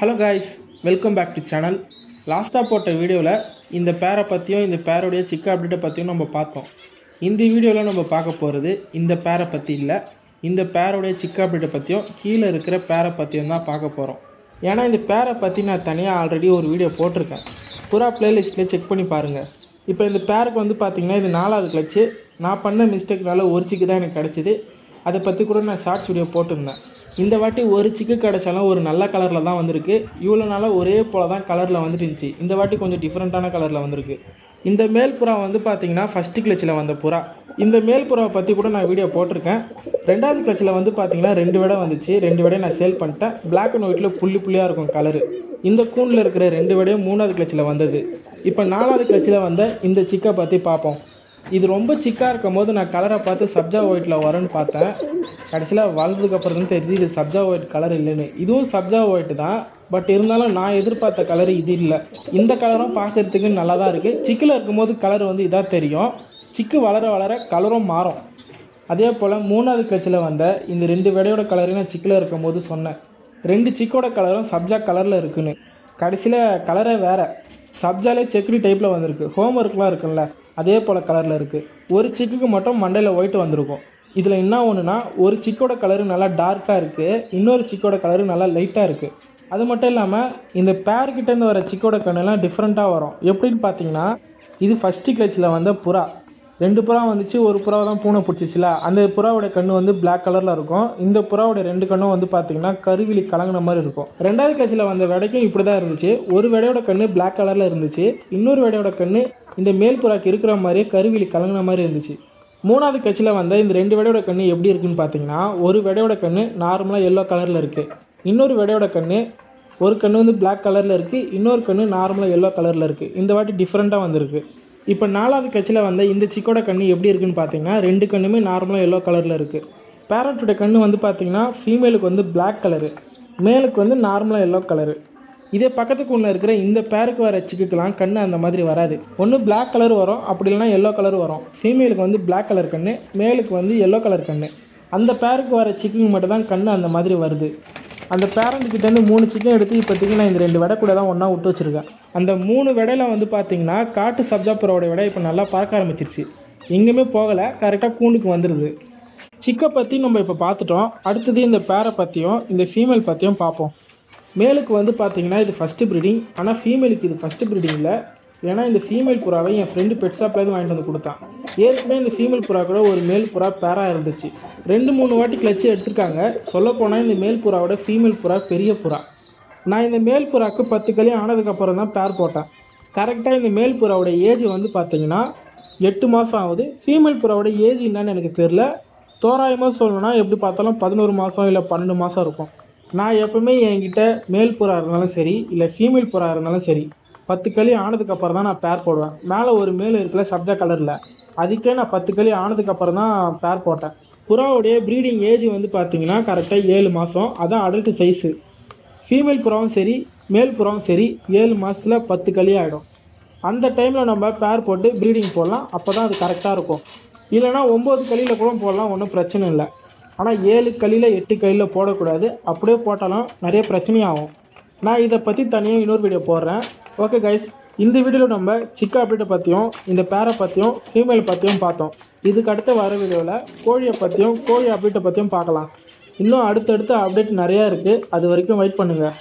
Hello guys welcome back to channel லாஸ்ட்டாக போட்ட வீடியோவில் இந்த பேரை பற்றியும் இந்த பேருடைய சிக்க அப்டேட்டை பற்றியும் நம்ம பார்த்தோம். இந்த வீடியோவில் நம்ம பார்க்க போகிறது இந்த பேரை பற்றி இல்லை. இந்த பேருடைய சிக்க அப்டேட்டை பற்றியும் கீழே இருக்கிற பேரை பற்றியும் தான் பார்க்க போகிறோம் ஏன்னா இந்த பேரை பற்றி நான் தனியாக ஆல்ரெடி ஒரு வீடியோ போட்டிருக்கேன். புறா பிளேலிஸ்ட்டில் செக் பண்ணி பாருங்கள் இப்போ இந்த பேருக்கு வந்து பார்த்தீங்கன்னா இது நாலாவது கிளச்சு நான் பண்ண மிஸ்டேக்னால ஒரு சிக்கு தான் எனக்கு கிடச்சிது. அதை பற்றி கூட நான் ஷார்ட்ஸ் வீடியோ போட்டிருந்தேன். இந்த வாட்டி ஒரு சிக்கு கிடச்சாலும் ஒரு நல்ல கலரில் தான் வந்திருக்கு. இவ்வளோ நாளாக ஒரே போல தான் கலரில் வந்துட்டு இருந்துச்சு. இந்த வாட்டி கொஞ்சம் டிஃப்ரெண்ட்டான கலரில் வந்திருக்கு. இந்த மேல் புறா வந்து பார்த்தீங்கன்னா ஃபஸ்ட்டு கிளச்சில் வந்த புறா. இந்த மேல் புறாவை பற்றி கூட நான் வீடியோ போட்டிருக்கேன். ரெண்டாவது கிளச்சில் வந்து பார்த்தீங்கன்னா ரெண்டு விடை வந்துச்சு. ரெண்டு விடையை நான் சேல் பண்ணிட்டேன். பிளாக் அண்ட் ஒயிட்டில் புள்ளி புள்ளியாக இருக்கும் கலரு இந்த கூண்டில் இருக்கிற ரெண்டு விடையும் மூணாவது கிளச்சில் வந்தது. இப்போ நாலாவது கிளச்சில் வந்த இந்த சிக்கை பற்றி பார்ப்போம். இது ரொம்ப சிக்காக இருக்கும் போது நான் கலரை பார்த்து சப்ஜா ஒயிட்டில் வரும்னு பார்த்தேன். கடைசியில் வளர்ந்ததுக்கப்புறம் தான் தெரியுது இது சப்ஜா ஒயிட் கலர் இல்லைன்னு. இதுவும் சப்ஜா ஒயிட் தான். பட் இருந்தாலும் நான் எதிர்பார்த்த கலர் இது இல்லை. இந்த கலரும் பார்க்குறதுக்கு நல்லா தான் இருக்குது சிக்கில் இருக்கும்போது கலர் வந்து இதாக தெரியும். சிக்கு வளர வளர கலரும் மாறும். அதே போல் மூணாவது கிளச்சில் வந்த இந்த ரெண்டு விடையோட கலரையும் நான் சிக்கில் இருக்கும் போது சொன்னேன். ரெண்டு சிக்கோட கலரும் சப்ஜா கலரில் இருக்குன்னு. கடைசியில் கலரே வேறு. சப்ஜாலே செக்குடி டைப்பில் வந்திருக்கு. ஹோம் ஒர்க்லாம் இருக்குல்ல அதே போல் கலரில் இருக்குது ஒரு சிக்குக்கு மட்டும் மண்டையில் ஒயிட் வந்திருக்கும். இதில் என்ன ஒன்றுனா ஒரு சிக்கோட கலரு நல்லா டார்க்காக இருக்குது இன்னொரு சிக்கோட கலரு நல்லா லைட்டாக இருக்குது அது மட்டும் இல்லாமல் இந்த பேர்கிட்டேருந்து வர சிக்கோட கண்ணெல்லாம் டிஃப்ரெண்ட்டாக வரும். எப்படின்னு பார்த்தீங்கன்னா இது ஃபஸ்ட்டு கிளச்சில் வந்த புறா. ரெண்டு புறா வந்துச்சு ஒரு புறாவை தான் பூனை பிடிச்சிச்சுல. அந்த புறாவோட கண்ணு வந்து பிளாக் கலரில் இருக்கும். இந்த புறாவோட ரெண்டு கண்ணும் வந்து பார்த்தீங்கன்னா கருவிழி கலங்கின மாதிரி இருக்கும். ரெண்டாவது கட்சியில் வந்த விடைக்கும் இப்படி தான் இருந்துச்சு. ஒரு விடையோட கண்ணு பிளாக் கலரில் இருந்துச்சு. இன்னொரு விடையோட கண்ணு இந்த மேல் புறாக்கு இருக்கிற மாதிரியே கருவிழி கலங்கின மாதிரி இருந்துச்சு. மூணாவது கட்சியில் வந்த இந்த ரெண்டு விடையோட கண்ணு எப்படி இருக்குன்னு பார்த்தீங்கன்னா ஒரு விடையோட கண்ணு நார்மலாக எல்லோ கலரில் இருக்குது இன்னொரு விடையோட கண்ணு ஒரு கண்ணு வந்து பிளாக் கலரில் இருக்குது இன்னொரு கண்ணு நார்மலாக எல்லோ கலரில் இருக்குது இந்த வாட்டி டிஃப்ரெண்ட்டாக வந்திருக்கு. இப்போ நாலாவது கட்சியில் வந்த இந்த சிக்கோட கண்ணு எப்படி இருக்குன்னு பார்த்தீங்கன்னா ரெண்டு கண்ணுமே நார்மலாக எல்லோ கலரில் இருக்குது பேரட்டோட கண்ணு வந்து பார்த்தீங்கன்னா ஃபீமேலுக்கு வந்து பிளாக் கலரு மேலுக்கு வந்து நார்மலாக எல்லோ கலரு இதே பக்கத்துக்கு ஒன்று இருக்கிற இந்த பேருக்கு வர சிக்குக்கெலாம் கண் அந்த மாதிரி வராது. ஒன்று பிளாக் கலர் வரும் அப்படி இல்லைனா எல்லோ கலர் வரும். ஃபீமேலுக்கு வந்து பிளாக் கலர் கண் மேலுக்கு வந்து எல்லோ கலர் கண் அந்த பேருக்கு வர சிக்குக்கு மட்டும் தான் அந்த மாதிரி வருது. அந்த பேரண்ட்டுக்கிட்டேருந்து மூணு சிக்கன் எடுத்து இப்போதைக்கு நான் இந்த ரெண்டு விடை கூட தான் ஒன்றா விட்டு வச்சுருக்கேன் அந்த மூணு விடையில வந்து பார்த்தீங்கன்னா காட்டு சப்ஜாப்புரோட விடை இப்போ நல்லா பார்க்க ஆரம்பிச்சிருச்சு. எங்கேயுமே போகலை. கரெக்டாக கூண்டுக்கு வந்துடுது சிக்கை பற்றி நம்ம இப்போ பார்த்துட்டோம் அடுத்தது இந்த பேரை பற்றியும் இந்த ஃபீமேல் பற்றியும் பார்ப்போம் மேலுக்கு வந்து பார்த்தீங்கன்னா இது ஃபஸ்ட்டு ப்ரீடிங் ஆனால் ஃபீமேலுக்கு இது ஃபஸ்ட்டு ப்ரீடிங் இல்லை. ஏன்னா இந்த ஃபீமேல் புறாவை என் ஃப்ரெண்டு பெட் ஷாப்லேருந்து வாங்கிட்டு வந்து கொடுத்தான். ஏற்கனவே இந்த ஃபீமேல் புறா கூட ஒரு மேல் புறா பேராக இருந்துச்சு. ரெண்டு மூணு வாட்டி கிளச்சு எடுத்திருக்காங்க. சொல்லப்போனால் இந்த மேல் புறாவோட ஃபீமேல் புறா பெரிய புறா. நான் இந்த மேல் புறாக்கு பத்து களி ஆனதுக்கப்புறம் தான் பேர் போட்டேன். கரெக்டாக இந்த மேல் புறாவோட ஏஜ் வந்து பார்த்தீங்கன்னா எட்டு மாதம் ஆகுது. ஃபீமேல் புறாவோட ஏஜ் என்னன்னு எனக்கு தெரில தோராயமாக சொல்லணும்னா எப்படி பார்த்தாலும் பதினோரு மாதம் இல்லை பன்னெண்டு மாதம் இருக்கும். நான் எப்போவுமே என்கிட்ட மேல் புறா இருந்தாலும் சரி இல்லை ஃபீமேல் புறா இருந்தாலும் சரி பத்து களி ஆனதுக்கப்புறம் தான் நான் பேர் போடுவேன். மேலே ஒரு மேல் இருக்குல்ல சப்ஜா கலரில் அதுக்கே நான் பத்து களி ஆனதுக்கப்புறம் தான் பேர் போட்டேன். புறாவுடைய ப்ரீடிங் ஏஜ் வந்து பார்த்தீங்கன்னா கரெக்டாக ஏழு மாதம் அதான் அடல்ட் சைஸு ஃபீமேல் புறாவும் சரி மேல் புறாவும் சரி ஏழு மாதத்தில் பத்து களி ஆகிடும் அந்த டைமில் நம்ம பேர் போட்டு ப்ரீடிங் போடலாம். அப்போ தான் அது கரெக்டாக இருக்கும். இல்லைனா ஒம்பது களியில் கூட போடலாம் ஒன்றும் பிரச்சனை இல்லை. ஆனால் ஏழு களியில் எட்டு களியில் போடக்கூடாது. அப்படியே போட்டாலும் நிறைய பிரச்சனையாகும். நான் இதை பற்றி தனியாக இன்னொரு வீடியோ போடுறேன். ஓகே கைஸ் இந்த வீடியோவில் நம்ம சிக்கா அப்டேட்டை பற்றியும் இந்த பேரை பற்றியும் ஃபீமேல் பற்றியும் பார்த்தோம். இதுக்கு அடுத்த வர வீடியோவில் கோழியை பற்றியும் கோழி அப்டேட்டை பற்றியும் பார்க்கலாம். இன்னும் அடுத்தடுத்த அப்டேட் நிறையா இருக்குது அது வரைக்கும் வெயிட் பண்ணுங்கள்